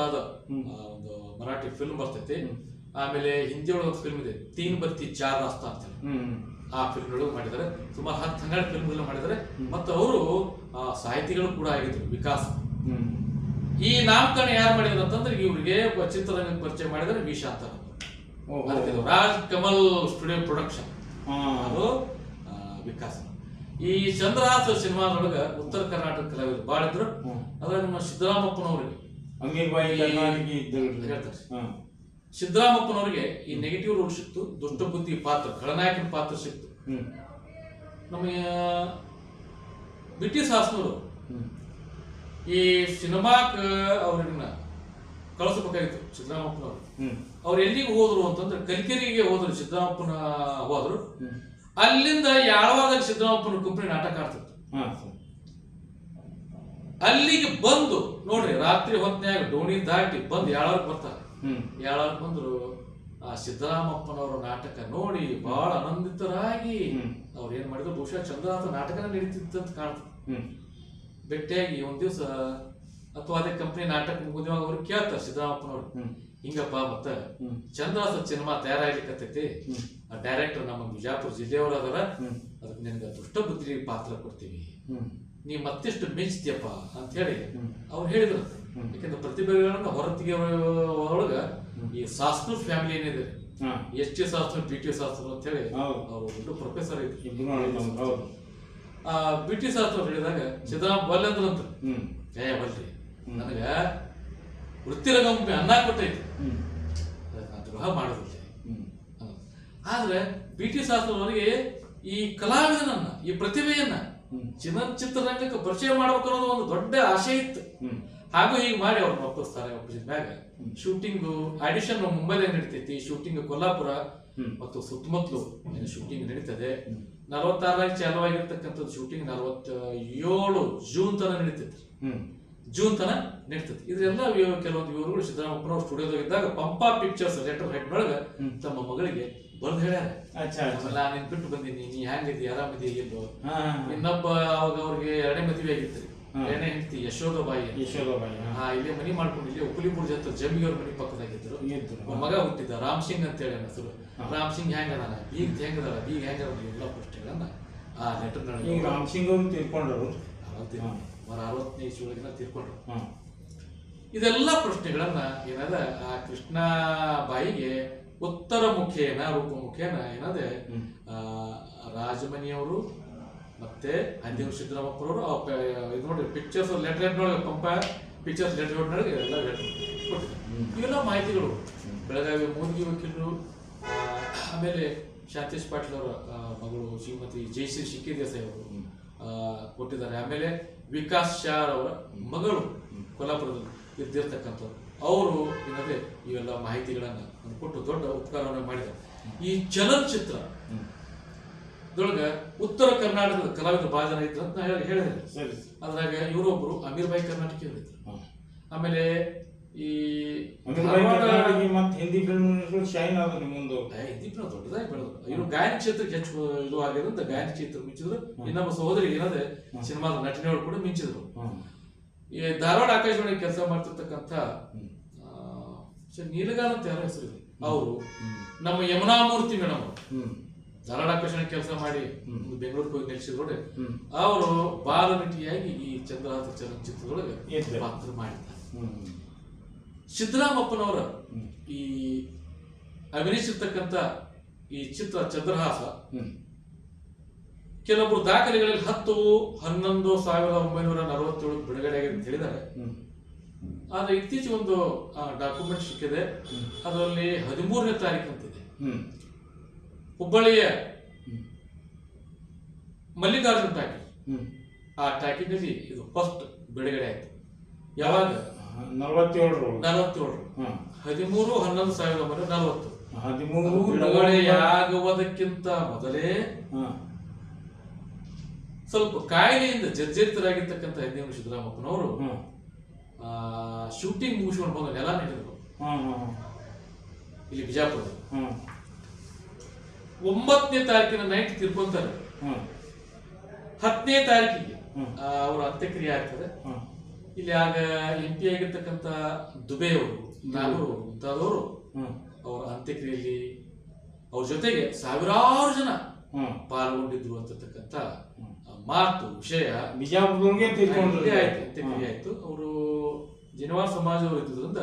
ಮುಂತಾದ ಒಂದು ಮರಾಠಿ ಫಿಲ್ಮ್ ಬರ್ತೈತಿ. ಆಮೇಲೆ ಹಿಂದಿ ಒಳಗೆ ಒಂದು ಫಿಲ್ಮ್ ಇದೆ ತೀನ್ ಬತ್ತಿ ಚಾರ್ ರಾಸ್ತಾ ಅಂತ ಆ ಫಿಲ್ಮ್ ಒಳಗೆ ಮಾಡಿದ್ದಾರೆ. ಸುಮಾರು ಹತ್ತು ಹನ್ನೆರಡು ಫಿಲ್ಮ್ ಮಾಡಿದ್ದಾರೆ. ಮತ್ತು ಅವರು ಸಾಹಿತಿಗಳು ಕೂಡ ಆಗಿದ್ರು ವಿಕಾಸ್. ಈ ನಾಮಕರಣ ಯಾರು ಮಾಡಿದ್ರು ಅಂತಂದ್ರೆ ಇವರಿಗೆ ಚಿತ್ರರಂಗ ಪರಿಚಯ ಮಾಡಿದರೆ V Shanta Raj Kamal studio production. ಅದು ವಿಕಾಸ್. ಈ ಚಂದ್ರಹಾಸ ಸಿನಿಮಾದೊಳಗ ಉತ್ತರ ಕರ್ನಾಟಕ ಕಲಾವಿದರು ಬಾಳಿದ್ರು ಅದ್ರ ನಮ್ಮ ಸಿದ್ದರಾಮಪ್ಪನವರಿಗೆ ಅಂಗೀರ್ಬಾಯಿ ಕರ್ನಾಟಕಿ ಇದ್ದಲ್ರಿ ಹೇಳ್ತಾರೆ. ಹಾ. ಸಿದ್ದರಾಮಪ್ಪನವರಿಗೆ ಈ ನೆಗೆಟಿವ್ ರೋಲ್ ಸಿಕ್ತು ದುಷ್ಟ ಬುದ್ಧಿ ಪಾತ್ರ ಖಳನಾಯಕನ ಪಾತ್ರ ಸಿಕ್ತು. ನಮಗೆ ನಮ್ಮ ಬ್ರಿಟಿಷ್ ಹಾಸನವರು ಈ ಸಿನಿಮಾಕ್ ಅವ್ರನ್ನ ಕಳಿಸ್ಬೇಕಾಗಿತ್ತು ಸಿದ್ದರಾಮಪ್ಪನವರು. ಅವ್ರು ಎಲ್ಲಿಗೆ ಹೋದ್ರು ಅಂತಂದ್ರೆ ಕಲಿಕೆರಿಗೆ ಹೋದ್ರು ಸಿದ್ದರಾಮಪ್ಪನ ಹೋದ್ರು. ಅಲ್ಲಿಂದ ಯಾಳವಾದಾಗ ಸಿದ್ದರಾಮಪ್ಪನ ಕಂಪ್ನಿ ನಾಟಕ ಆಡ್ತಿತ್ತು. ಅಲ್ಲಿಗೆ ಬಂದು ನೋಡ್ರಿ ರಾತ್ರಿ ಹೊತ್ನ್ಯಾಗ ಡೋಣಿ ದಾಟಿ ಬಂದು ಯಾಳವ್ರಿಗೆ ಬರ್ತಾರೆ. ಹ್ಮ್. ಯಾಳವ್ರಿಗೆ ಬಂದ್ರು ಆ ಸಿದ್ದರಾಮಪ್ಪನವರ ನಾಟಕ ನೋಡಿ ಬಹಳ ಆನಂದಿತರಾಗಿ. ಅವ್ರು ಏನ್ ಮಾಡಿದ್ರು ಬಹುಶಃ ಚಂದ್ರನಾಥ ನಾಟಕನ ನಡೀತಿತ್ತಂತ ಕಾಣ್ತದೆ. ಭೇಟಿಯಾಗಿ ಒಂದ್ ದಿವಸ ಅಥವಾ ಅದೇ ಕಂಪ್ನಿ ನಾಟಕ ಮುಗಿದಾಗ ಅವ್ರು ಕೇಳ್ತಾರೆ ಸಿದ್ದರಾಮಪ್ಪನವ್ರು ಹಿಂಗಪ್ಪ ಮತ್ತ? ಚಂದ್ರನಾಥ ಸಿನಿಮಾ ತಯಾರಾಗ್ಲಿಕ್ಕತ್ತೈತಿ. ಆ ಡೈರೆಕ್ಟರ್ ನಮ್ಮ ಬಿಜಾಪುರ ಜಿಲ್ಲೆಯವರು ಅದರ. ಹ್ಮ್. ಅದಕ್ಕೆ ನಿಮ್ಗೆ ದುಷ್ಟ ಬುದ್ಧಿ ಪಾತ್ರ ಕೊಡ್ತೀವಿ. ನೀ ಮತ್ತಿಷ್ಟು ಮಿಂಚ್ತಿಯಪ್ಪ ಅಂತ ಹೇಳಿ. ಅವ್ರು ಹೇಳಿದ್ರು. ಯಾಕಂದ್ರೆ ಪ್ರತಿಭೆಗಳನ್ನ ಹೊರತಿಗೆ ಒಳಗ ಈ ಸಾಸ್ತ್ರ ಫ್ಯಾಮಿಲಿ ಏನಿದೆ. S T Shastra P T Shastra ಅಂತ ಹೇಳಿ ಅವರು ಪ್ರೊಫೆಸರ್ ಆ ಬಿ ಟಿ ಶಾಸ್ತ್ರ ಹೇಳಿದಾಗ ಸಿದ್ದರಾಮ ಬಲ್ಲಂದ್ರಂತ ಅಂತ. ಜಯ ಬಲ್ರಿ ನನಗ ನನಗ ವೃತ್ತಿರಂಗಮಿ ಅನ್ನ ಕೊಟ್ಟೈತಿ. ದ್ರೋಹ ಮಾಡೋದಿಲ್ಲ. ಆದ್ರೆ ಬಿ ಟಿ ಶಾಸ್ತ್ರದವರಿಗೆ ಈ ಕಲಾವಿದನನ್ನ ಈ ಪ್ರತಿಭೆಯನ್ನ. ಚಲನಚಿತ್ರರಂಗಕ್ಕೆ ಪರಿಚಯ ಮಾಡ್ಬೇಕು ಅನ್ನೋದು ಒಂದು ದೊಡ್ಡ ಆಸೆ ಇತ್ತು. ಹಾಗೂ ಹೀಗೆ ಮಾಡಿ ಅವ್ರನ್ನ ಒಪ್ಪಿಸ್ತಾರೆ ಮ್ಯಾಗ. ಶೂಟಿಂಗ್ ಆಡಿಷನ್ ಮುಂಬೈದಾಗ ನಡೀತೈತಿ. ಶೂಟಿಂಗ್ ಕೊಲ್ಲಾಪುರ. ಮತ್ತು ಸುತ್ತಮುತ್ತಲು ಶೂಟಿಂಗ್ ನಡೀತದೆ. ನಲವತ್ತಾರರಾಗಿ ಚಾಲುವಾಗಿರ್ತಕ್ಕಂಥದ್ದು ಶೂಟಿಂಗ್ ನಲವತ್ತ ಏಳು ಜೂನ್ ತನ ನಡೀತೈತಿ. ಜೂನ್ ತನ ನಡೀತೈತಿ. ಇದೆಲ್ಲ ಕೆಲವೊಂದು ಇವರುಗಳು ಸಿದ್ದರಾಮಪ್ಪನವ್ರು ಸ್ಟುಡಿಯೋದಾಗ ಇದ್ದಾಗ ಪಂಪಾ ಪಿಕ್ಚರ್ಸ್ ಲೆಟರ್ ಹೆಡ್ ಒಳಗ ತಮ್ಮ ಮಗಳಿಗೆ ಬರ್ದು ಹೇಳ್ಯಾರ. ಆಮೇಲೆ ನಾನು ಬಿಟ್ಟು ಬಂದೀನಿ ನೀ ಹೆಂಗಿದಿ ಆರಾಮಿದಿ ಇಲ್ಲೋ. ಇನ್ನೊಬ್ಬ ಅವಾಗ ಅವ್ರಿಗೆ ಎರಡನೇ ಮದುವೆ ಆಗಿತ್ತು. ಎರಡನೇ ಹೆಂಡತಿ ಯಶೋಧಬಾಯಿ ಬಾಯಿ ಯಶೋದಬಾಯಿ ಹಾ. ಹಾ ಇಲ್ಲೇ ಮನಿ ಮಾಡ್ಕೊಂಡು ಇಲ್ಲಿ ಉಪ್ಪಲಿಪುರ ಜೊತೆ ಅವ್ರ ಮನಿ ಪಕ್ಕದಾಗಿದ್ರು ಮಗ ಹುಟ್ಟಿದ್ದ ರಾಮ್ ಸಿಂಗ್ ಅಂತ ಹೇಳಿ ಹೆಸರು. ರಾಮ್ ಸಿಂಗ್ ಹೆಂಗ ಅದಾನ. ಈಗ ಹೆಂಗ ಅದಾನ ಬೀಗ್ ಹೆಂಗ ಅದಾನ ಎಲ್ಲ ಪ್ರಶ್ನೆಗಳನ್ನ ಆ ಲೆಟರ್ ಈಗ ರಾಮ್ ಸಿಂಗ್ ಅವ್ರು ತೀರ್ಕೊಂಡ್ರು ಹಾ. ಅವರ ಅರವತ್ತನೇ ಇಸ್ವಿಯೊಳಗಿನ ತೀರ್ಕೊಂಡ್ರು. ಹಾ. ಇದೆಲ್ಲ ಪ್ರಶ್ನೆಗಳನ್ನ ಏನದ ಆ ಕೃಷ್ಣ ಬಾಯಿಗೆ ಉತ್ತರ ಮುಖೇನ ರೂಪ ಮುಖೇನ ಏನದೆ? ರಾಜಮನಿಯವರು ಮತ್ತೆ ಅಂದಿನ ಸಿದ್ದರಾಮಪ್ಪರವರು ಇದು ನೋಡಿ ಪಿಕ್ಚರ್ಸ್ ಲೆಟರ್ ನೋಡಿ ಪಂಪ ಪಿಕ್ಚರ್ಸ್ ಲೆಟರ್ ನೋಡಿ ಎಲ್ಲ ಇವೆಲ್ಲ ಮಾಹಿತಿಗಳು. ಬೆಳಗಾವಿ ಮೂರ್ಗಿ ವಕೀಲರು ಆಮೇಲೆ ಶಾಂತೇಶ್ ಪಾಟೀಲ್ ಅವರ ಮಗಳು ಶ್ರೀಮತಿ ಜಯಶ್ರೀ ಶಿಕ್ಕಿ ದೇಸಾಯಿ ಅವರು ಆ, ಕೊಟ್ಟಿದ್ದಾರೆ. ಆಮೇಲೆ ವಿಕಾಸ್ ಶಾರ್ ಅವರ ಮಗಳು ಕೊಲ್ಲಾಪುರದಲ್ಲಿ ಇದ್ದಿರ್ತಕ್ಕಂಥವ್ರು. ಅವರು ಏನಂದ್ರೆ ಇವೆಲ್ಲ ಮಾಹಿತಿಗಳನ್ನ ಕೊಟ್ಟು ದೊಡ್ಡ ಉಪಕಾರವನ್ನು ಮಾಡಿದ್ರು. ಈ ಚಲನಚಿತ್ರ. ಇದೊಳಗ ಉತ್ತರ ಕರ್ನಾಟಕದ ಕಲಾವಿದ ಬಹಳ ಜನ ಇದ್ರು ಅಂತ ಹೇಳಿ ಹೇಳಿದೆ. ಸರಿ ಅದ್ರಾಗ ಇವರೊಬ್ರು ಅಮೀರ್ ಬಾಯಿ ಕರ್ನಾಟಕ ಇದ್ರು. ಆಮೇಲೆ ಈ ಹಿಂದಿ ಫಿಲ್ಮ್ ಶೈನ್ ಆದ್ರೆ ಮುಂದೆ ಹಿಂದಿ ಫಿಲ್ಮ್ ದೊಡ್ಡದಾಗಿ ಬೆಳೆದ್ರು ಇವರು ಗಾಯನ ಕ್ಷೇತ್ರಕ್ಕೆ ಹೆಚ್ಚು ಇದು ಆಗಿದೆ ಅಂತ ಗಾಯನ ಕ್ಷೇತ್ರ ಮಿಂಚಿದ್ರು. ಇನ್ನೊಬ್ಬ ಸಹೋದರಿ ಏನಾದ್ರೆ ಸಿನಿಮಾದ ನಟನೆಯವರು ಕೂಡ ಮಿಂಚಿದ್ರು. ಈ ಧಾರವಾಡ ಆಕಾಶವಾಣಿ ಕೆಲಸ ಮಾಡ್ತಿರ್ತಕ್ಕಂಥ ನೀಲಗಾನ್ ಅಂತ ಯಾರೋ ಹೆಸರು ಅವರು. ನಮ್ಮ ಯಮುನಾಮೂರ್ತಿ ಮೇಡಮ್ ಧಾರವಾಡ ಆಕಾಶವಾಣಿ ಕೆಲಸ ಮಾಡಿ ಬೆಂಗಳೂರಿಗೆ ಹೋಗಿ ನೆಲೆಸಿದ್ರು ನೋಡಿ ಅವರು ಬಾಲನಟಿಯಾಗಿ ಈ ಚಂದ್ರಹಾಸ ಚಲನಚಿತ್ರದೊಳಗೆ. ಪಾತ್ರ ಮಾಡಿದ್ದಾರೆ. ಸಿದ್ದರಾಮಪ್ಪನವರ ಈ ಅಭಿನಯಿಸಿರ್ತಕ್ಕಂಥ ಈ ಚಿತ್ರ ಚಂದ್ರಹಾಸ ಕೆಲವೊಬ್ರು ದಾಖಲೆಗಳಲ್ಲಿ ಹತ್ತು ಹನ್ನೊಂದು ಸಾವಿರದ ಒಂಬೈನೂರ ನಲವತ್ತೇಳು ಬಿಡುಗಡೆ ಆಗಿದೆ ಅಂತ ಹೇಳಿದ್ದಾರೆ. ಆದ್ರೆ ಇತ್ತೀಚೆಗೆ ಒಂದು ಡಾಕ್ಯುಮೆಂಟ್ ಸಿಕ್ಕಿದೆ. ಅದರಲ್ಲಿ ಹದಿಮೂರನೇ ತಾರೀಕು ಅಂತಿದೆ. ಹುಬ್ಬಳ್ಳಿಯ. ಮಲ್ಲಿಕಾರ್ಜುನ್ ಟ್ಯಾಕಿ ಆ ಟ್ಯಾಕಿನಲ್ಲಿ ಇದು ಫಸ್ಟ್ ಬಿಡುಗಡೆ ಆಯ್ತು. ಯಾವಾಗ? ನಲವತ್ತೇಳು ಹ್ಮ್. ಹದಿಮೂರು ಹನ್ನೊಂದು ಸಾವಿರದ ಒಂಬೈನೂರ ನಲವತ್ತು. ಹದಿಮೂರು ಬಿಡುಗಡೆಯಾಗುವುದಕ್ಕಿಂತ ಮೊದಲೇ ಸ್ವಲ್ಪ ಕಾಯಿಲೆಯಿಂದ ಜರ್ಜರಿತರಾಗಿರ್ತಕ್ಕಂಥ ಹದಿನೇಳು ಸಿದ್ದರಾಮಪ್ಪನವರು ಶೂಟಿಂಗ್ ಮುಗಿಸ್ಕೊಂಡು ಬಂದು ನೆಲ ಹ್ಮ್ ಇಲ್ಲಿ ಬಿಜಾಪುರ. ಒಂಬತ್ತನೇ ತಾರೀಕಿನ ನೈಟ್ ತಿರ್ಕೊಂತಾರೆ. ಹತ್ತನೇ ತಾರೀಕಿಗೆ ಅವರ ಅಂತ್ಯಕ್ರಿಯೆ ಆಗ್ತದೆ. ಇಲ್ಲಿ ಆಗ ಎಂ ಪಿ ಆಗಿರ್ತಕ್ಕಂಥ ದುಬೆ ಅವರು ನಾಗೂರು ಮುಂತಾದವರು ಅವರ ಅಂತ್ಯಕ್ರಿಯೆಯಲ್ಲಿ ಅವ್ರ ಜೊತೆಗೆ ಸಾವಿರಾರು ಜನ ಪಾಲ್ಗೊಂಡಿದ್ರು ಅಂತಕ್ಕಂಥ ಮಾತು ವಿಷಯ. ಬಿಜಾಪುರ್ಗೆ ತಿಳ್ಕೊಂಡ್ರೆ ಆಯ್ತು ಅಂತ್ಯಕ್ರಿಯೆ ಆಯ್ತು ಅವರು ಜನವಾರ ಸಮಾಜವರು ಇದ್ದುದರಿಂದ.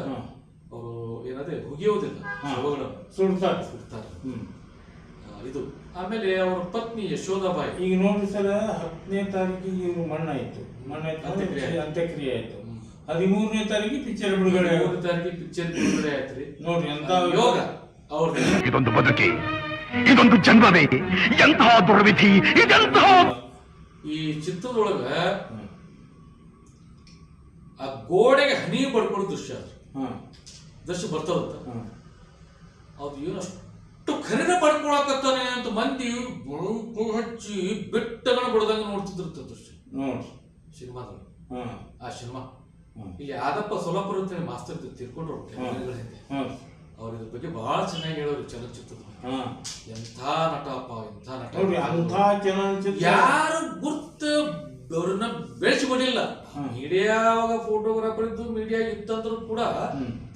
ಅವರು ಏನಾದ್ರೆ ಹುಗಿಯೋದಿಲ್ಲ ಸುಡ್ತಾರೆ. ಸುಡ್ತಾರೆ. ಇದು. ಆಮೇಲೆ ಅವರ ಪತ್ನಿ ಯಶೋಧಾಬಾಯಿ ಈಗ ನೋಡ್ರಿ ಸರ ಹತ್ತನೇ ತಾರೀಕಿಗೆ ಇವರು ಮಣ್ಣಾಯ್ತು ಮಣ್ಣಾಯ್ತು ಅಂತ್ಯಕ್ರಿಯೆ ಆಯ್ತು. ಅಂತ್ಯಕ್ರಿಯೆ ಆಯ್ತು. ಹದಿಮೂರನೇ ತಾರೀಕಿಗೆ ಪಿಕ್ಚರ್ ಬಿಡುಗಡೆ. ಮೂರನೇ ತಾರೀಕಿಗೆ ಪಿಕ್ಚರ್ ಬಿಡುಗಡೆ ಆಯ್ತ್ರಿ ನೋಡ್ರಿ ಅಂತ ಯೋಗ. ಅವ್ರದ್ದು. ಇದೊಂದು ಬದುಕಿ. ಇದೊಂದು ಜನ್ಮವೇ. ಎಂತಹ ದುರ್ವಿಧಿ. ಇದೆಂತಹ ಈ ಚಿತ್ರದೊಳಗ. ಆ ಗೋಡೆಗೆ ಹನಿ ಬಡ್ಕೊಳ್ಳೋ ದೃಶ್ಯ. ದೃಶ್ಯ ಬರ್ತಾವಂತ. ಅದು ಏನು ಅಷ್ಟು ಖರೀದ ಪಡ್ಕೊಳಕತ್ತಾನೆ ಅಂತ ಮಂದಿ ಹಚ್ಚಿ ಬೆಟ್ಟಗಳ ಬಡದಂಗ ನೋಡ್ತಿದ್ರಂತ ದೃಶ್ಯ ಸಿನಿಮಾದಲ್ಲಿ. ಆ ಸಿನಿಮಾ. ಇಲ್ಲಿ ಆದಪ್ಪ ಸೊಲಪುರ ಅಂತ ಮಾಸ್ತರ್ ತಿರ್ಕೊಂಡ್ರು ಅವ್ರ ಇದ್ರ ಬಗ್ಗೆ ಬಹಳ ಚೆನ್ನಾಗಿ ಹೇಳೋರು ಚಲನಚಿತ್ರದ. ಎಂಥ ನಟಪ್ಪ ಎಂಥ ನಟ ಅಂಥ ಚಲನಚಿತ್ರ ಯಾರು ಗುರ್ತ ಅವ್ರನ್ನ ಬೆಳೆಸಿಕೊಂಡಿಲ್ಲ. ಮೀಡಿಯಾವಾಗ ಫೋಟೋಗ್ರಾಫರ್ ಇದ್ದು ಮೀಡಿಯಾ ಇತ್ತಂದ್ರೂ ಕೂಡ.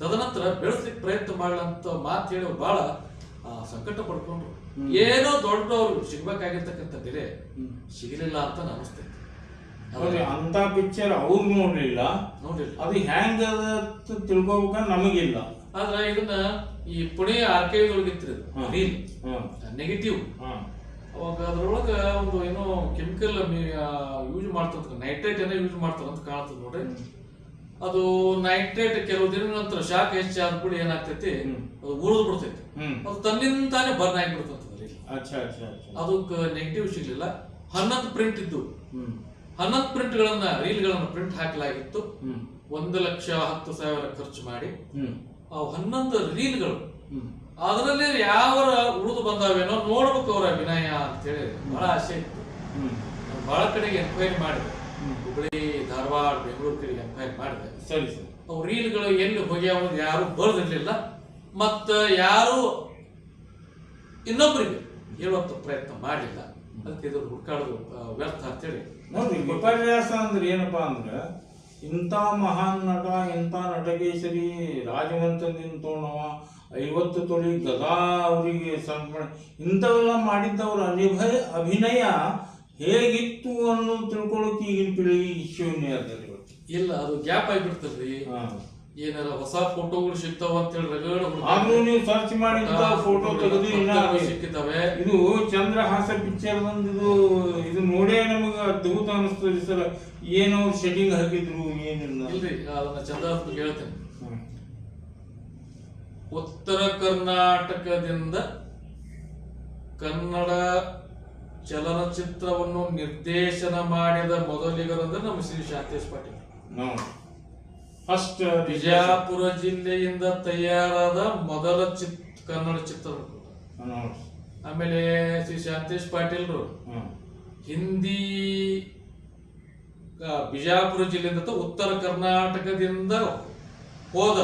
ತದನಂತರ ಬೆಳೆಸ್ಲಿಕ್ಕೆ ಪ್ರಯತ್ನ ಮಾಡಲಂತ ಮಾತು ಹೇಳಿ ಬಹಳ ಸಂಕಟ ಪಡ್ಕೊಂಡ್ರು. ಏನೋ ದೊಡ್ಡವರು ಸಿಗ್ಬೇಕಾಗಿರ್ತಕ್ಕಂಥ ಬೆಲೆ ಸಿಗಲಿಲ್ಲ ಅಂತ ಅನಿಸ್ತೈತಿ ಅಂತ ಪಿಕ್ಚರ್ ಅವ್ರು ನೋಡ್ಲಿಲ್ಲ. ನೋಡಿಲ್ಲ ಅದು ಹೆಂಗ ತಿಳ್ಕೊಬೇಕ ನಮಗಿಲ್ಲ. ಆದ್ರೆ ಇದನ್ನ ಈ ಪುಣೆ ಆರ್ಕೈವ್ ಒಳಗಿತ್ತು. ರೀಲ್. ನೆಗೆಟಿವ್. ಅವಾಗ ಅದ್ರೊಳಗ ಒಂದು ಏನೋ ಕೆಮಿಕಲ್ ಯೂಸ್ ಮಾಡ್ತದ ನೈಟ್ರೇಟ್ ಏನೋ ಯೂಸ್ ಮಾಡ್ತಾರ ಅಂತ ಕಾಣ್ತದ ನೋಡ್ರಿ. ಅದು ನೈಟ್ರೇಟ್ ಕೆಲವು ದಿನ ನಂತರ ಶಾಖ ಹೆಚ್ಚಾದ ಕೂಡ ಏನಾಗ್ತೈತಿ. ಅದು ಉಳಿದು ಬಿಡ್ತೈತಿ. ಅದು ತನ್ನಿಂದಾನೇ ಬರ್ನ್ ಆಗಿಬಿಡ್ತಂತದ್ರಿ ಅದಕ್ಕೆ ನೆಗೆಟಿವ್ ಸಿಗ್ಲಿಲ್ಲ. ಹನ್ನೊಂದು ಪ್ರಿಂಟ್ ಇದ್ದು. ಹನ್ನೊಂದು ಪ್ರಿಂಟ್ ಗಳನ್ನ ರೀಲ್ ಗಳನ್ನ ಪ್ರಿಂಟ್ ಹಾಕಲಾಗಿತ್ತು. ಒಂದು ಲಕ್ಷ ಹತ್ತು ಸಾವಿರ ಖರ್ಚು ಮಾಡಿ. ಹನ್ನೊಂದು ರೀಲ್ಗಳು. ಅದರಲ್ಲಿ ಯಾವ ಉಳಿದು ಬಂದಾವೇನೋ ನೋಡ್ಬೇಕು ಅವ್ರ ಅಭಿನಯ ಅಂತೇಳಿ ಬಹಳ ಆಸೆ ಇತ್ತು. ಬಹಳ ಕಡೆಗೆ ಎನ್ಕ್ವೈರಿ ಮಾಡಿದೆ. ಹುಬ್ಳಿ ಹುಬ್ಬಳ್ಳಿ ಧಾರವಾಡ ಬೆಂಗಳೂರು ಕಡೆಗೆ ಎನ್ಕ್ವೈರಿ ಮಾಡಿದೆ. ಸರಿ ಸರ್. ಅವು ರೀಲ್ಗಳು ಎಲ್ಲಿ ಹೋಗ್ಯಾವ ಯಾರು ಬರ್ದಿರ್ಲಿಲ್ಲ. ಮತ್ತು ಯಾರು ಇನ್ನೊಬ್ಬರಿಗೆ ಹೇಳುವಂಥ ಪ್ರಯತ್ನ ಮಾಡಲಿಲ್ಲ. ಅದಕ್ಕೆ ಇದು ಹುಡ್ಕಾಡೋದು ವ್ಯರ್ಥ ಅಂತೇಳಿ. ಹೇಳಿ ವಿಪರ್ಯಾಸ ಅಂದ್ರೆ ಏನಪ್ಪಾ ಅಂದ್ರೆ ಇಂಥ ಮಹಾನ್ ನಟ ಇಂಥ ನಟಗೇಶರಿ ರಾಜವಂತದಿಂದ ತೋಣವ ಐವತ್ತು ತೊಳಿ ಗದಾ ಅವರಿಗೆ ಸಮರ್ಪಣೆ ಇಂಥವೆಲ್ಲ ಮಾಡಿದ್ದವರ ಅನಿಭಯ ಅಭಿನಯ ಹೇಗಿತ್ತು ಅನ್ನೋದು ತಿಳ್ಕೊಳ್ಳೋಕೆ ಈಗಿನ ಪೀಳಿಗೆ ಶೂನ್ಯ ಅದಲ್ಲಿ ಇವತ್ತು. ಇಲ್ಲ ಅದು ಗ್ಯಾಪ್ ಆಗಿಬಿಡ್ತದ್ರಿ ಹಾ. ಏನಾರ ಹೊಸ ಫೋಟೋಗಳು ಸಿಗ್ತಾವ ಅಂತೇಳಿ ರಗಡ ರೆಗ್ಯುಲರ್ ಆದ್ರೂ ನೀವು ಸರ್ಚ್ ಮಾಡಿ ಫೋಟೋ ತೆಗೆದು ಇನ್ನ ಸಿಕ್ಕಿದ್ದಾವೆ ಇದು ಚಂದ್ರಹಾಸ ಪಿಕ್ಚರ್ ಬಂದಿದು ಇದು ನೋಡೇ ನಮಗ ಅದ್ಭುತ ಅನಿಸ್ತದೆ ಸರ್. ಏನೋ ಶೆಡ್ಡಿಂಗ್ ಹಾಕಿದ್ರು ಏನಿಲ್ಲ. ಇಲ್ರಿ ಅದನ್ನ ಚಂದ್ರಹಾಸ ಹೇಳ್ತೇನೆ. ಉತ್ತರ ಕರ್ನಾಟಕದಿಂದ ಕನ್ನಡ ಚಲನಚಿತ್ರವನ್ನು ನಿರ್ದೇಶನ ಮಾಡಿದ ಮೊದಲಿಗರಂದ್ರೆ ನಮ್ಮ ಶ್ರೀ ಶಾಂತೇಶ್ ಪಾಟೀಲ್. ಫಸ್ಟ್ ಬಿಜಾಪುರ ಜಿಲ್ಲೆಯಿಂದ ತಯಾರಾದ ಮೊದಲ ಚಿತ್ ಕನ್ನಡ ಚಿತ್ರ ಆಮೇಲೆ ಶ್ರೀ ಶಾಂತೇಶ್ ಪಾಟೀಲ್ರು ಹಿಂದಿ ಬಿಜಾಪುರ ಜಿಲ್ಲೆಯಿಂದ ಉತ್ತರ ಕರ್ನಾಟಕದಿಂದ ಹೋದ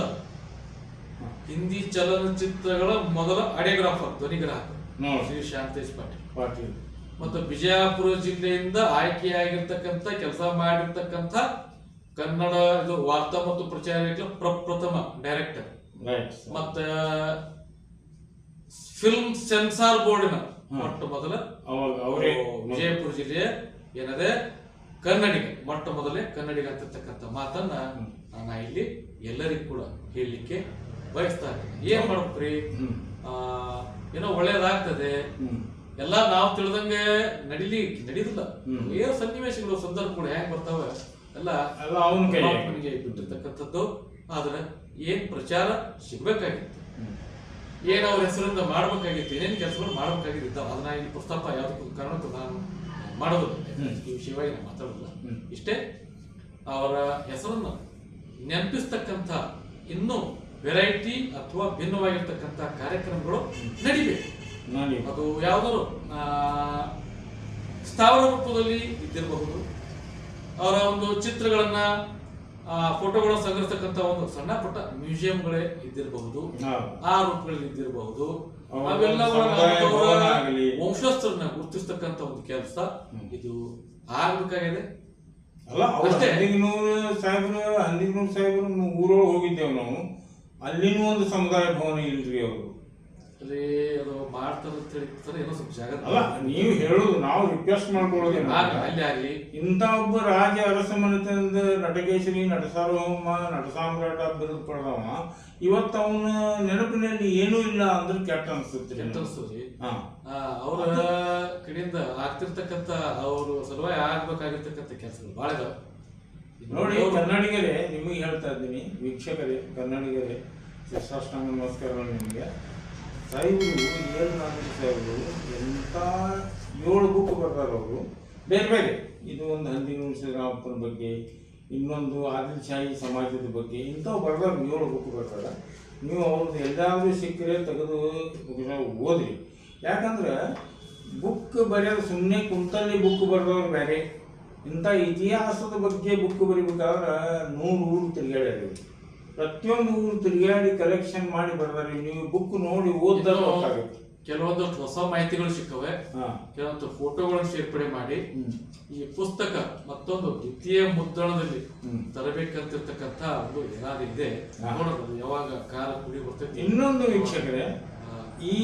ಹಿಂದಿ ಚಲನಚಿತ್ರಗಳ ಮೊದಲ ಅಡಿಯೋಗ್ರಾಫರ್ ಧ್ವನಿಗ್ರಾಹಕ ಶ್ರೀ ಶಾಂತೇಶ್ ಪಾಟೀಲ್. ಪಾಟೀಲ್. ಮತ್ತು ಬಿಜಾಪುರ ಜಿಲ್ಲೆಯಿಂದ ಆಯ್ಕೆಯಾಗಿರ್ತಕ್ಕಂಥ ಕೆಲಸ ಮಾಡಿರ್ತಕ್ಕಂಥ ಕನ್ನಡ ಇದು ವಾರ್ತಾ ಮತ್ತು ಪ್ರಚಾರ ಪ್ರಪ್ರಥಮ ಡೈರೆಕ್ಟರ್ ಮತ್ತ ಫಿಲ್ಮ್ ಸೆನ್ಸಾರ್ ಬೋರ್ಡಿನ. ಮೊಟ್ಟ ಮೊದಲ ವಿಜಯಪುರ ಜಿಲ್ಲೆಯ ಏನದೆ? ಕನ್ನಡಿಗ. ಮೊಟ್ಟ ಮೊದಲೇ ಕನ್ನಡಿಗ ಅಂತಿರ್ತಕ್ಕಂಥ ಮಾತನ್ನ ನಾನು ಇಲ್ಲಿ ಎಲ್ಲರಿಗೂ ಕೂಡ ಹೇಳಲಿಕ್ಕೆ ಬಯಸ್ತಾ ಇದ್ದೀನಿ. ಏನ್ ಮಾಡ್ಬೇಕ್ರಿ? ಆ, ಏನೋ ಒಳ್ಳೇದಾಗ್ತದೆ. ಎಲ್ಲಾ ನಾವು ತಿಳಿದಂಗೆ ನಡಿಲಿ ನಡೀದಿಲ್ಲ. ಏನೋ ಸನ್ನಿವೇಶಗಳು ಸಂದರ್ಭಗಳು ಹೆಂಗ್ ಬರ್ತಾವೆ? ಎಲ್ಲ ಅವನ ಕೈ ಪರಮಾತ್ಮನಿಗೆ ಬಿಟ್ಟಿರ್ತಕ್ಕಂಥದ್ದು ಆದ್ರೆ ಏನ್ ಪ್ರಚಾರ ಸಿಗ್ಬೇಕಾಗಿತ್ತು? ಏನ್ ಅವ್ರ ಹೆಸರಿಂದ ಮಾಡ್ಬೇಕಾಗಿತ್ತು? ಏನೇನ್ ಕೆಲಸಗಳು ಮಾಡ್ಬೇಕಾಗಿತ್ತು? ಅದನ್ನ ಇಲ್ಲಿ ಪ್ರಸ್ತಾಪ ಯಾವ್ದಕ್ಕೂ ಕಾರಣಕ್ಕೂ ನಾನು ಮಾಡೋದು ವಿಷಯವಾಗಿ ನಾನು ಮಾತಾಡೋದಿಲ್ಲ. ಇಷ್ಟೇ ಅವರ ಹೆಸರನ್ನು ನೆನಪಿಸ್ತಕ್ಕಂಥ ಇನ್ನೂ ವೆರೈಟಿ ಅಥವಾ ಭಿನ್ನವಾಗಿರ್ತಕ್ಕಂಥ ಕಾರ್ಯಕ್ರಮಗಳು ನಡಿಬೇಕು. ನೋಡಿ ಅದು ಯಾವ್ದಾದ್ರು ಸ್ಥಾವರ ರೂಪದಲ್ಲಿ ಇದ್ದಿರಬಹುದು ಅವರ ಒಂದು ಚಿತ್ರಗಳನ್ನ ಆ ಫೋಟೋಗಳನ್ನು ಸಂಗ್ರಹಿಸ್ತಕ್ಕಂಥ ಒಂದು ಸಣ್ಣ ಪುಟ್ಟ ಮ್ಯೂಸಿಯಂಗಳೇ ಇದ್ದಿರಬಹುದು ಆ ರೂಪಗಳಲ್ಲಿ ಇದ್ದಿರಬಹುದು. ವಂಶಸ್ಥರನ್ನ ಗುರುತಿಸ್ತಕ್ಕಂತ ಒಂದು ಕೆಲಸ. ಇದು ಆಗ್ಬೇಕಾಗಿದೆ. ಅಷ್ಟೇ. ಸಾಹೇಬ್ರು ಹಂದಿಗನೂರು ಸಾಹೇಬ್ರು ಊರೊಳಗೆ ಹೋಗಿದ್ದೇವೆ ನಾವು. ಅಲ್ಲಿನೂ ಒಂದು ಸಮುದಾಯ ಭವನ ಇಲ್ರಿ ಅವರು ಅಲ್ಲಿ ಅದು ಮಾಡ್ತಾರೆ ಅಂತ ಹೇಳಿ ಏನೋ ಸ್ವಲ್ಪ ಜಾಗ ಅಲ್ಲ ನೀವು ಹೇಳುದು ನಾವು ರಿಕ್ವೆಸ್ಟ್ ಮಾಡ್ಕೊಳ್ಳೋದೇನು ಅಲ್ಲಿ ಆಗ್ಲಿ. ಇಂಥ ಒಬ್ಬ ರಾಜ ಅರಸ ಮನೆತನದ ನಟಕೇಶರಿ ನಟ ಸಾರ್ವಭೌಮ ನಟ ಸಾಮ್ರಾಟ ಬಿರುದು ಪಡೆದವ. ಇವತ್ತು ಅವನ ನೆನಪಿನಲ್ಲಿ ಏನೂ ಇಲ್ಲ ಅಂದ್ರೆ ಕೆಟ್ಟ ಅನ್ಸುತ್ತೆ ಕೆಟ್ಟ ಆ, ಅವರ ಕಡೆಯಿಂದ ಆಗ್ತಿರ್ತಕ್ಕಂಥ ಅವರು ಸಲುವಾಗಿ ಆಗ್ಬೇಕಾಗಿರ್ತಕ್ಕಂಥ ಕೆಲಸಗಳು ಭಾಳ ಇದಾವೆ. ನೋಡಿ ಕನ್ನಡಿಗರೇ ನಿಮಗೆ ಹೇಳ್ತಾ ಇದ್ದೀನಿ ವೀಕ್ಷಕರೇ ಕನ್ನಡಿಗರೇ ಶಿಷ್ಟಾಷ್ಟಾಂಗ ನಮಸ್ಕಾರಗಳು ನಿಮಗೆ. ಸಾಹೇಬರು ಏಳು ನಾಲ್ಕು ಸಾಹೇಬರು ಎಂಥ ಏಳು ಬುಕ್ ಬರ್ತಾರೆ ಅವರು. ಬೇರೆ ಬೇರೆ. ಇದು ಒಂದು ಹಂದಿನ ಶ್ರೀರಾಮಪ್ಪನ ಬಗ್ಗೆ, ಇನ್ನೊಂದು ಆದಿಲ್ ಶಾಹಿ ಸಮಾಜದ ಬಗ್ಗೆ, ಇಂಥವು ಬರ್ತಾರೆ ಏಳು ಬುಕ್ ಬರ್ತಾರೆ. ನೀವು ಅವ್ರದ್ದು ಎಲ್ಲಾದರೂ ಸಿಕ್ಕರೆ ತೆಗೆದು ಓದ್ರಿ ಯಾಕಂದ್ರೆ ಬುಕ್ ಬರೆಯೋದು ಸುಮ್ಮನೆ ಕುಂತಲ್ಲಿ ಬುಕ್ ಬರೆದವ್ರು ಬೇರೆ. ಇಂಥ ಇತಿಹಾಸದ ಬಗ್ಗೆ ಬುಕ್ ಬರಿಬೇಕಾದ್ರೆ ನೂರು ಊರು ತಿರುಗಾಡ್ಯಾರ. ಪ್ರತಿಯೊಂದು ಊರು ತಿರುಗಾಡಿ ಕಲೆಕ್ಷನ್ ಮಾಡಿ ಬರ್ತಾರೆ ನೀವು ಬುಕ್ ನೋಡಿ ಓದಿದ್ರೆ ಗೊತ್ತಾಗುತ್ತೆ. ಕೆಲವೊಂದಷ್ಟು ಹೊಸ ಮಾಹಿತಿಗಳು ಸಿಕ್ಕವೆ. ಕೆಲವೊಂದು ಫೋಟೋಗಳನ್ನು ಸೇರ್ಪಡೆ ಮಾಡಿ. ಈ ಪುಸ್ತಕ ಮತ್ತೊಂದು ದ್ವಿತೀಯ ಮುದ್ರಣದಲ್ಲಿ ತರಬೇಕಂತಿರ್ತಕ್ಕಂತ ಒಂದು ಏನಾದಿದೆ ನೋಡಬಹುದು ಯಾವಾಗ ಕಾಲ ಕುಡಿ ಬರ್ತೈತಿ. ಇನ್ನೊಂದು ವೀಕ್ಷಕರೇ ಈ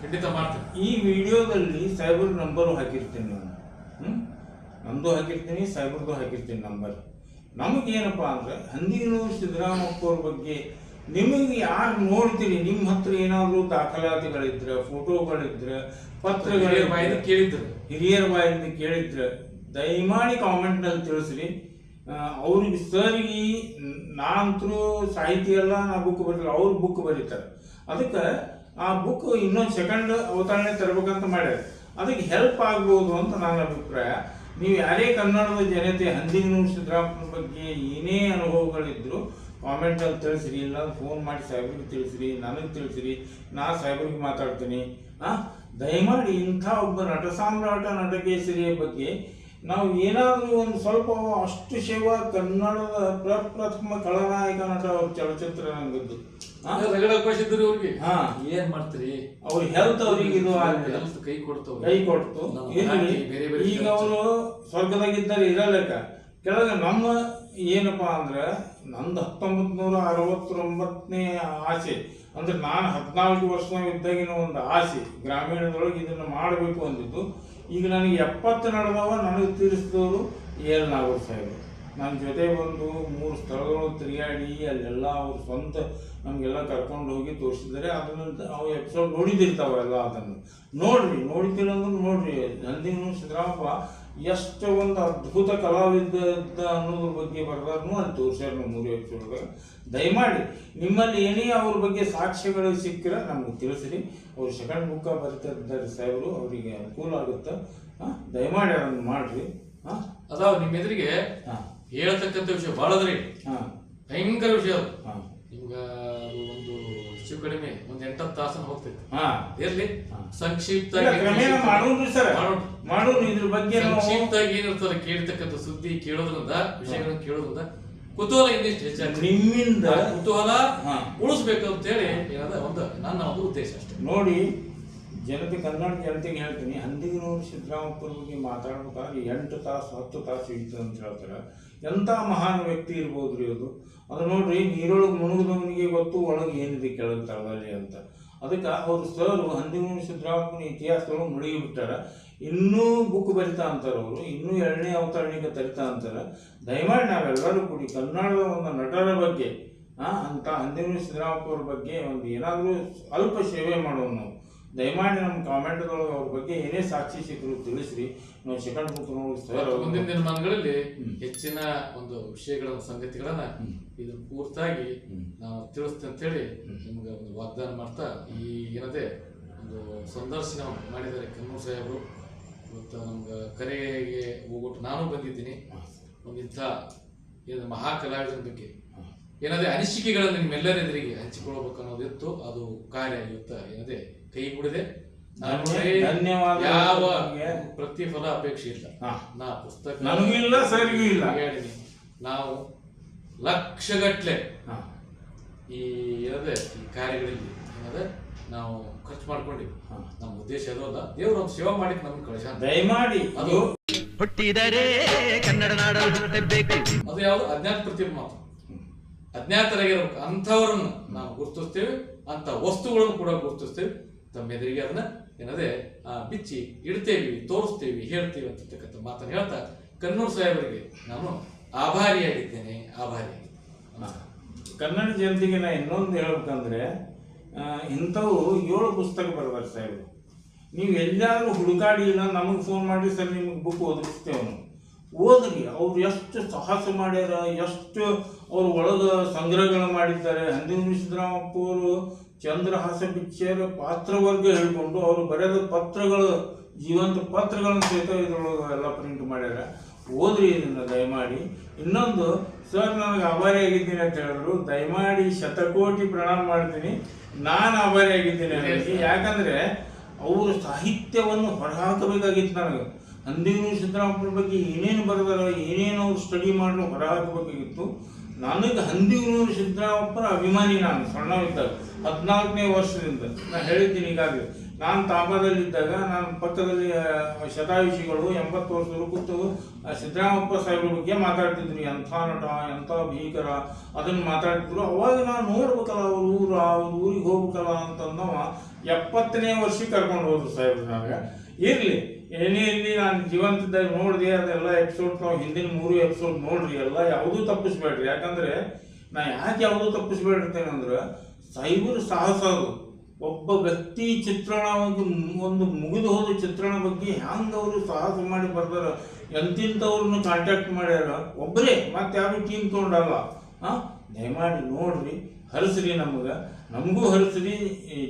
ಖಂಡಿತ ಮಾಡ್ತೇನೆ. ಈ ವಿಡಿಯೋದಲ್ಲಿ ಸೈಬರ್ ನಂಬರ್ ಹಾಕಿರ್ತೀನಿ ನಾನು. ಹ್ಮ್? ನಂದು ಹಾಕಿರ್ತೀನಿ ಸೈಬರ್ದು ಹಾಕಿರ್ತೀನಿ ನಂಬರ್ ನಮಗೇನಪ್ಪ ಅಂದ್ರೆ ಹಂದಿನೂರು ಸಿದ್ದರಾಮಪ್ಪ ಅವ್ರ ಬಗ್ಗೆ ನಿಮಗೆ ಯಾರು ನೋಡ್ತೀರಿ? ನಿಮ್ಮ ಹತ್ರ ಏನಾದರೂ ದಾಖಲಾತಿಗಳಿದ್ರೆ ಫೋಟೋಗಳಿದ್ರೆ ಪತ್ರಗಳ ಬಾಯಿಂದ ಕೇಳಿದ್ರು. ಹಿರಿಯರ ಬಾಯಿಂದ ಕೇಳಿದ್ರೆ ದಯಮಾಡಿ ಕಾಮೆಂಟ್ನಲ್ಲಿ ತಿಳಿಸ್ರಿ. ಅವ್ರಿಗೆ ಸರಿಗೆ ನಾನಂತರೂ ಸಾಹಿತ್ಯ ಎಲ್ಲ ನಾ ಬುಕ್ ಬರೀಲ್ಲ ಅವ್ರು ಬುಕ್ ಬರೀತಾರೆ. ಅದಕ್ಕೆ ಆ ಬುಕ್ ಇನ್ನೊಂದು ಸೆಕೆಂಡ್ ಅವತರಣೆ ತರಬೇಕಂತ ಮಾಡ್ಯಾರ. ಅದಕ್ಕೆ ಹೆಲ್ಪ್ ಆಗ್ಬೋದು ಅಂತ ನನ್ನ ಅಭಿಪ್ರಾಯ. ನೀವು ಯಾರೇ ಕನ್ನಡದ ಜನತೆ ಹಂದಿನೂರು ಸಿದ್ದರಾಮಪ್ಪನ ಬಗ್ಗೆ ಏನೇ ಅನುಭವಗಳಿದ್ರು ಕಾಮೆಂಟಲ್ಲಿ ತಿಳಿಸ್ರಿ ಇಲ್ಲ ಫೋನ್ ಮಾಡಿ ಸಾಹೇಬ್ರಿಗೆ ತಿಳಿಸ್ರಿ, ನನಗೆ ತಿಳಿಸ್ರಿ, ನಾ ಸಾಹೇಬ್ರಿಗೆ ಮಾತಾಡ್ತೀನಿ. ಆ, ದಯಮಾಡಿ ಇಂಥ ಒಬ್ಬ ನಟ, ಸಾಮ್ರಾಟ ನಟಕೇಸರಿಯ ಬಗ್ಗೆ ನಾವು ಏನಾದರೂ ಒಂದು ಸ್ವಲ್ಪ ಅಷ್ಟು ಶಿವ ಕನ್ನಡದ ಪ್ರಪ್ರಥಮ ಖಳನಾಯಕ ನಟ ಅವ್ರ ಚಲಚಿತ್ರ ನಂಗದ್ದು. ಅವ್ರಿಗೆ. ಹಾ. ಏನ್ ಮಾಡ್ತೀರಿ? ಅವ್ರ ಹೆಲ್ತ್ ಅವ್ರಿಗೆ ಇದು ಹೆಲ್ತ್ ಕೈ ಕೊಡ್ತು ಕೈ ಕೊಡ್ತು. ಈಗ. ಅವರು ಸ್ವರ್ಗದಾಗಿದ್ದಾರೆ ಇರಲೇಕ. ಕೆಳಗೆ ನಮ್ಮ ಏನಪ್ಪಾ ಅಂದ್ರೆ ನಂದು ಹತ್ತೊಂಬತ್ ನೂರ ಅರವತ್ತೊಂಬತ್ತನೇ ಆಸೆ. ಅಂದ್ರೆ ನಾನು ಹದಿನಾಲ್ಕು ವರ್ಷ ಇದ್ದಾಗಿನ ಒಂದು ಆಸೆ. ಗ್ರಾಮೀಣದೊಳಗೆ ಇದನ್ನು ಮಾಡಬೇಕು ಅಂದಿದ್ದು. ಈಗ ನನಗೆ ಎಪ್ಪತ್ತು ನಡೆದವ ನನಗೆ ತೀರಿಸಿದವರು ಏಳ್ನಾಗೂರು ಸಾಹೇಬರು ನನ್ನ ಜೊತೆ ಬಂದು ಮೂರು ಸ್ಥಳಗಳು ತಿರುಗಾಡಿ, ಅಲ್ಲೆಲ್ಲ ಅವ್ರ ಸ್ವಂತ ನಮಗೆಲ್ಲ ಕರ್ಕೊಂಡು ಹೋಗಿ ತೋರಿಸಿದರೆ ಅದನ್ನ ಅವು ಎಪಿಸೋಡ್ ನೋಡಿದಿರ್ತಾವೆ ಎಲ್ಲ ಅದನ್ನು. ನೋಡ್ರಿ ನೋಡಿದ್ದಿಲ್ಲ ಅಂದ್ರೆ ನೋಡ್ರಿ. ನಂದಿನ ಸಿದ್ದರಾಮಪ್ಪ ಎಷ್ಟು ಒಂದು ಅದ್ಭುತ ಕಲಾವಿದ ಅಂತ ಅನ್ನೋದ್ರ ಬಗ್ಗೆ ಬರ್ದಾರ್ನು ಅಲ್ಲಿ ತೋರಿಸ್ಯಾರ ನಮ್ಮ ಮೂರು ಎಪಿಸೋಡ್ದಾಗ ದಯಮಾಡಿ ನಿಮ್ಮಲ್ಲಿ ಏನೇ ಅವ್ರ ಬಗ್ಗೆ ಸಾಕ್ಷ್ಯಗಳು ಸಿಕ್ಕಿರ ನಮ್ಗೆ ತಿಳಿಸ್ರಿ. ಅವ್ರು ಸೆಕೆಂಡ್ ಬುಕ್ಕ ಬರ್ತಿದ್ದಾರೆ ಸಾಹೇಬರು ಅವರಿಗೆ ಅನುಕೂಲ ಆಗುತ್ತೆ? ಹಾಂ ದಯಮಾಡಿ ಅದನ್ನು ಮಾಡ್ರಿ. ಹಾಂ? ಅದಾವ ನಿಮ್ಮ ಎದುರಿಗೆ ಹಾಂ. ಹೇಳ್ತಕ್ಕಂಥ ವಿಷಯ ಭಾಳ ಅದ್ರಿ ಹಾಂ. ಭಯಂಕರ ವಿಷಯ ಅದು. ಹಾಂ. ನಿಮ್ಗ ಅದು ಒಂದು ಹೆಚ್ಚು ಕಡಿಮೆ. ಎಂಟತ್ತು ತಾಸನ ಹೋಗ್ತಿತ್ತು. ಹಾಂ. ಇರ್ಲಿ. ಸಂಕ್ಷಿಪ್ತ ಇದ್ರ ಬಗ್ಗೆ ನಾವು ಸಂಕ್ಷಿಪ್ತವಾಗಿ ಏನಿರ್ತದೆ ಕೇಳ್ತಕ್ಕಂಥ ಸುದ್ದಿ ಕೇಳೋದ್ರಿಂದ ವಿಷಯಗಳನ್ನ ಕೇಳೋದ್ರಿಂದ ಕುತೂಹಲ ಇಂದಿಷ್ಟು ನಿಮ್ಮಿಂದ ಕುತೂಹಲ ಹಾ. ಉಳಿಸ್ಬೇಕು ಅಂತ ಹೇಳಿ ಏನದ ಒಂದು ನನ್ನ ಒಂದು ಉದ್ದೇಶ ಅಷ್ಟೇ. ನೋಡಿ ಜನತೆ ಕನ್ನಡ ಜನತೆಗೆ ಹೇಳ್ತೀನಿ ಅಂದಿಗೂ ಸಿದ್ದರಾಮಪ್ಪನ ಬಗ್ಗೆ ಮಾತಾಡ್ಬೇಕಾದ್ರೆ ಎಂಟು ತಾಸು ಹತ್ತು ತಾಸು ಇತ್ತು ಅಂತ ಹೇಳ್ತಾರೆ. ಎಂಥ ಮಹಾನ್ ವ್ಯಕ್ತಿ ಇರ್ಬೋದು ರೀ ಅದು? ಅದು ನೋಡ್ರಿ ನೀರೊಳಗೆ ಮುಳುಗಿದವನಿಗೆ ಗೊತ್ತು, ಒಳಗೆ ಏನಿದೆ ಕೆಳಗೆ ತಳದಲ್ಲಿ ಅಂತ. ಅದಕ್ಕೆ ಅವರು ಸರ್ ಹಂದಿಗನೂರು ಸಿದ್ದರಾಮಪ್ಪನ ಇತಿಹಾಸದೊಳಗೆ ಮುಳುಗಿ ಬಿಟ್ಟಾರ ಇನ್ನೂ ಬುಕ್ ಬರಿತಾ ಅಂತಾರೆ ಅವರು, ಇನ್ನೂ ಎರಡನೇ ಅವತರಣಿಗೆ ತರಿತಾ ಅಂತಾರೆ. ದಯಮಾಡಿ ನಾವೆಲ್ಲರೂ ಕೂಡಿ ಕನ್ನಡದ ಒಂದು ನಟರ ಬಗ್ಗೆ ಅಂತ ಹಂದಿ ಸಿದ್ದರಾಮಪ್ಪ ಬಗ್ಗೆ ಒಂದು ಏನಾದರೂ ಅಲ್ಪ ಸೇವೆ ಮಾಡೋಣ ದಯಮಾಡಿ ನಮ್ಮ ಕಾಮೆಂಟ್ಗಳು ಅವ್ರ ಬಗ್ಗೆ ಏನೇ ಸಾಕ್ಷಿ ಸಿಕ್ಕರು ತಿಳಿಸ್ರಿ. ನಾವು ಸೆಕೆಂಡ್ ಬುಕ್ ಮುಂದಿನ ದಿನಮಾನಗಳಲ್ಲಿ ಹೆಚ್ಚಿನ ಒಂದು ವಿಷಯಗಳ ಸಂಗತಿಗಳನ್ನ. ಇದು ಪೂರ್ತಾಗಿ. ನಾವು ತಿಳಿಸ್ತೇವೆ ಅಂತೇಳಿ. ನಿಮ್ಗೆ ಒಂದು ವಾಗ್ದಾನ ಮಾಡ್ತಾ ಈ ಏನದೇ ಒಂದು ಸಂದರ್ಶನ ಮಾಡಿದ್ದಾರೆ ಕನ್ನೂರು ಸಾಹೇಬರು. ಇವತ್ತು ನಮ್ಗೆ ಕರೆಗೆ ಹೋಗ್ಬಿಟ್ಟು ನಾನು ಬಂದಿದ್ದೀನಿ. ಒಂದಿಂಥ ಏನು ಮಹಾ ಕಲಾವಿದನ ಬಗ್ಗೆ. ಏನದೇ ಅನಿಸಿಕೆಗಳನ್ನು ನಿಮ್ಮೆಲ್ಲರ ಎದುರಿಗೆ ಹಂಚಿಕೊಳ್ಳಬೇಕು ಅನ್ನೋದಿತ್ತು ಅದು ಕಾರ್ಯ ಇವತ್ತ ಏನದೇ ಕೈ ನಾನು ಧನ್ಯ- ಧನ್ಯವಾದ ಯಾವ ನಿಮಗೆ. ಪ್ರತಿಫಲ ಅಪೇಕ್ಷೆ ಇಲ್ಲ. ಹಾ. ನಾ ಪುಸ್ತಕ ನನಗೂ ಇಲ್ಲ, ಸರ್ಗೂ ಇಲ್ಲ. ಹೇಳಿನಿ ನಾವು ಲಕ್ಷಗಟ್ಲೆ. ಈ ಏನದೆ ಈ ಕಾರ್ಯಗಳಲ್ಲಿ ಏನದೆ ನಾವು ಖರ್ಚು ಮಾಡ್ಕೊಂಡಿವಿ. ಹಾ. ನಮ್ಮ ಉದ್ದೇಶ ಅದು ಅಲ್ಲ. ದೇವ್ರು ಒಂದು ಸೇವಾ ಮಾಡಿ ನಮ್ಗೆ ಕಳಿಸ ದಯಮಾಡಿ. ಅದು ಹುಟ್ಟಿದರೆ ಕನ್ನಡ ನಾಡಲು ಹುಟ್ಟಬೇಕು. ಅದು ಯಾವುದು ಅಜ್ಞಾತ ಪ್ರತಿಭೆ ಮಾತು ಅಜ್ಞಾತರಾಗಿರ್ಬೇಕು ಅಂಥವ್ರನ್ನ ನಾವು ಗುರುತಿಸ್ತೇವೆ ಅಂತ ವಸ್ತುಗಳನ್ನು ಕೂಡ ಗುರುತಿಸ್ತೇವೆ. ತಮ್ಮ ಎದುರಿಗೆ ಅದನ್ನ ಏನದೇ ಬಿಚ್ಚಿ ಇಡ್ತೇವಿ, ತೋರಿಸ್ತೇವಿ, ಹೇಳ್ತೇವೆ ಅಂತಕ್ಕಂಥ ಮಾತನ್ನು ಹೇಳ್ತಾ ಕನ್ನೂರು ಸಾಹೇಬರಿಗೆ ನಾನು ಆಭಾರಿಯಾಗಿದ್ದೇನೆ, ಆಭಾರಿ. ಕನ್ನಡ ಜನತೆಗೆ ನಾ ಇನ್ನೊಂದು ಹೇಳ್ಬೇಕಂದ್ರೆ ಇಂಥವು ಏಳು ಪುಸ್ತಕ ಬರ್ತಾರೆ ಸಾಹೇಬರು. ನೀವು ಎಲ್ಲಾದ್ರೂ ಹುಡುಕಾಡಿ ಇಲ್ಲ, ನಮಗೆ ಫೋನ್ ಮಾಡಿ ಸರ್, ನಿಮಗೆ ಬುಕ್ ಓದಿಸ್ತೇವೆ ನಾವು ಓದ್ರಿ ಅವ್ರು ಎಷ್ಟು ಸಾಹಸ ಮಾಡ್ಯಾರ, ಎಷ್ಟು ಅವ್ರು ಒಳಗೆ ಸಂಗ್ರಹಗಳು ಮಾಡಿದ್ದಾರೆ. ಹಂದಿನ ಸಿದ್ದರಾಮಪ್ಪ ಅವರು ಚಂದ್ರಹಾಸ ಪಿಕ್ಚರ್ ಪಾತ್ರವರ್ಗ ಹೇಳ್ಕೊಂಡು ಅವರು ಬರೆದ ಪತ್ರಗಳು, ಜೀವಂತ ಪತ್ರಗಳನ್ನು ಸಹಿತ ಇದ್ರೊಳಗೆ ಎಲ್ಲ ಪ್ರಿಂಟ್ ಮಾಡ್ಯಾರ. ಓದ್ರಿ ಇದನ್ನ ದಯಮಾಡಿ. ಇನ್ನೊಂದು, ಸರ್, ನನಗೆ ಆಭಾರಿ ಆಗಿದ್ದೀನಿ ಅಂತ ಹೇಳಿದ್ರು. ದಯಮಾಡಿ ಶತಕೋಟಿ ಪ್ರಣಾಮ ಮಾಡ್ತೀನಿ. ನಾನು ಆಭಾರಿ ಆಗಿದ್ದೀನಿ ಯಾಕಂದ್ರೆ, ಅವರು ಸಾಹಿತ್ಯವನ್ನು ಹೊರಹಾಕಬೇಕಾಗಿತ್ತು ನನಗೆ. ಅಂದಿನ ಸಿದ್ದರಾಮಪ್ಪನ ಬಗ್ಗೆ ಏನೇನು ಬರೆದಾರ, ಏನೇನು ಅವ್ರು ಸ್ಟಡಿ ಮಾಡಲು ಹೊರಹಾಕಬೇಕಾಗಿತ್ತು. ನನಗೆ ಹಂದಿಗನೂರು ಸಿದ್ದರಾಮಪ್ಪರ ಅಭಿಮಾನಿ ನಾನು ಸಣ್ಣವಿದ್ದಾಗ ಹದಿನಾಲ್ಕನೇ ವರ್ಷದಿಂದ. ನಾನು ಹೇಳಿದ್ದೀನಿ ಈಗಾಗಲೇ. ನಾನು ತಾಂಬಾದಲ್ಲಿದ್ದಾಗ ನಾನು ಪತ್ರದಲ್ಲಿ ಶತಾಯುಷಿಗಳು ಎಂಬತ್ತು ವರ್ಷದವರು ಕೂತು ಸಿದ್ದರಾಮಪ್ಪ ಸಾಹೇಬ್ರ ಬಗ್ಗೆ ಮಾತಾಡ್ತಿದ್ರು ಎಂಥ ನಟ, ಎಂಥ ಭೀಕರ, ಅದನ್ನು ಮಾತಾಡ್ತಿದ್ರು. ಅವಾಗ ನಾನು ನೋಡ್ಬೇಕಲ್ಲ, ಅವ್ರ ಊರು ಅವ್ರ ಊರಿಗೆ ಹೋಗ್ಬೇಕಲ್ಲ ಅಂತಂದವ, ಎಪ್ಪತ್ತನೇ ವರ್ಷಕ್ಕೆ ಕರ್ಕೊಂಡು ಹೋದ್ರು ಸಾಹೇಬ್ರು ನನಗೆ. ಇರಲಿ ಏನೇ ಇರಲಿ ನಾನು ಜೀವಂತದಾಗ ನೋಡಿದೆ, ಅದೆಲ್ಲ ಎಪಿಸೋಡ್ ನಾವು ಹಿಂದಿನ ಮೂರು ಎಪಿಸೋಡ್ ನೋಡ್ರಿ, ಎಲ್ಲ ಯಾವುದೂ ತಪ್ಪಿಸ್ಬೇಡ್ರಿ. ಯಾಕಂದರೆ, ನಾ ಯಾಕೆ ಯಾವುದೂ ತಪ್ಪಿಸ್ಬೇಡಿರ್ತೇನೆ ಅಂದ್ರೆ ಸೈಬರ್ ಸಾಹಸ ಅದು. ಒಬ್ಬ ವ್ಯಕ್ತಿ ಚಿತ್ರಣ ಒಂದು ಒಂದು ಮುಗಿದು ಹೋದ ಚಿತ್ರಣ ಬಗ್ಗೆ ಹೆಂಗೆ ಅವರು ಸಾಹಸ ಮಾಡಿ ಬರ್ದಾರ? ಎಂತಿಂಥವ್ರನ್ನ ಕಾಂಟ್ಯಾಕ್ಟ್ ಮಾಡ್ಯಾರ? ಒಬ್ಬರೇ ಮತ್ತೆ ಯಾರು ಟೀಮ್ ತೊಗೊಂಡಲ್ಲ? ಹಾಂ? ದಯಮಾಡಿ ನೋಡ್ರಿ, ಹರಿಸ್ರಿ ನಮ್ಗೆ. ನಮಗೂ ಹರಿಸ್ರಿ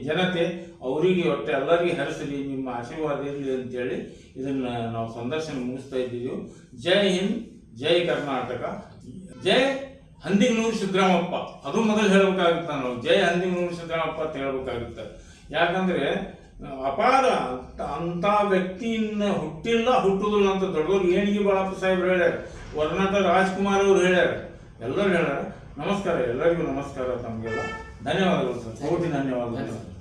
ಜನತೆ. ಅವರಿಗೆ ಒಟ್ಟು ಎಲ್ಲರಿಗೆ ಹರಿಸ್ರಿ, ನಿಮ್ಮ ಆಶೀರ್ವಾದ ಇರಲಿ ಅಂತೇಳಿ ಇದನ್ನು ನಾವು ಸಂದರ್ಶನ ಮುಗಿಸ್ತಾ ಇದ್ದೀವಿ. ಜೈ ಹಿಂದ್, ಜೈ ಕರ್ನಾಟಕ. ಜೈ ಹಂದಿಗನೂರು ಸಿದ್ದರಾಮಪ್ಪ. ಅದು ಮೊದಲು ಹೇಳಬೇಕಾಗುತ್ತೆ ನಾವು. ಜಯ ಹಂದಿಗನೂರು ಸಿದ್ದರಾಮಪ್ಪ ಅಂತ ಹೇಳಬೇಕಾಗುತ್ತೆ. ಯಾಕಂದ್ರೆ ಅಪಾರ ಅಂತ, ಅಂಥ ವ್ಯಕ್ತಿಯನ್ನ ಹುಟ್ಟಿಲ್ಲ, ಹುಟ್ಟುದಿಲ್ಲ ಅಂತ ದೊಡ್ಡವರು ಏಣಿಗೆ ಬಾಳಪ್ಪ ಸಾಹೇಬ್ರು ಹೇಳ್ಯಾರ. ವರ್ಣಟ ರಾಜ್ಕುಮಾರ್ ಅವರು ಹೇಳ್ಯಾರ. ಎಲ್ಲರೂ ಹೇಳ್ಯಾರ. ನಮಸ್ಕಾರ, ಎಲ್ಲರಿಗೂ ನಮಸ್ಕಾರ ತಮಗೆಲ್ಲ. ಧನ್ಯವಾದಗಳು ಸರ್. ಕೋಟಿ ಧನ್ಯವಾದಗಳು. ಧನ್ಯವಾದ